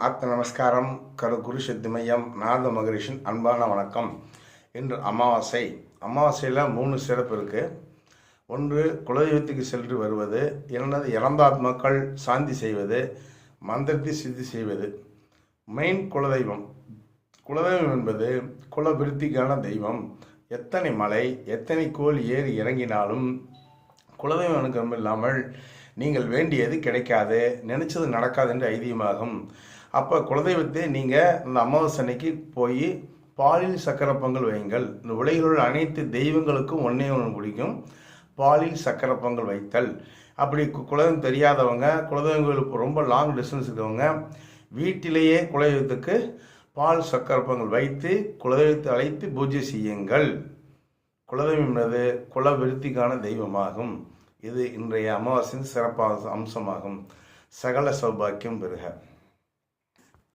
ஆத்ம நமஸ்காரம் கரு சித்திமையம் மையம் நாரத மகரிஷின் அன்பான வணக்கம். இன்று அமாவாசை. அமாவாசையில் மூணு சிறப்பு இருக்குது ஒன்று குலதெய்வத்துக்கு சென்று வருவது. இரண்டாவது இறந்தாத்மாக்கள் சாந்தி செய்வது. மந்திரத்தை சித்தி செய்வது. மெயின் குலதெய்வம். குலதெய்வம் என்பது குலவிருத்திக்கான தெய்வம். எத்தனை மலை எத்தனை கோல் ஏறி இறங்கினாலும் குலதெய்வம் அனுகிரகம் இல்லாமல் நீங்கள் வேண்டியது கிடைக்காது நினைச்சது நடக்காது என்று ஐதீகமாகும். அப்போ குலதெய்வத்தை நீங்கள் அந்த அமாவாசை அன்னைக்கு போய் பாலில் சக்கர பொங்கல் வையுங்கள். இந்த உலகில் உள்ள அனைத்து தெய்வங்களுக்கும் ஒன்றே ஒன்று பிடிக்கும். பாலில் சக்கர பொங்கல் வைத்தல். அப்படி கு- குலதெய்வம் தெரியாதவங்க குலதெய்வங்களுக்கு ரொம்ப லாங் டிஸ்டன்ஸ் இருக்கவங்க வீட்டிலேயே குலதெய்வத்துக்கு பால் சக்கர பொங்கல் வைத்து குலதெய்வத்தை அழைத்து பூஜை செய்யுங்கள். குலதெய்வம் என்பது குல விருத்திக்கான தெய்வமாகும். இது இன்றைய அமாவாசையின் சிறப்பான அம்சமாகும். சகல சௌபாக்கியம் பெறுக.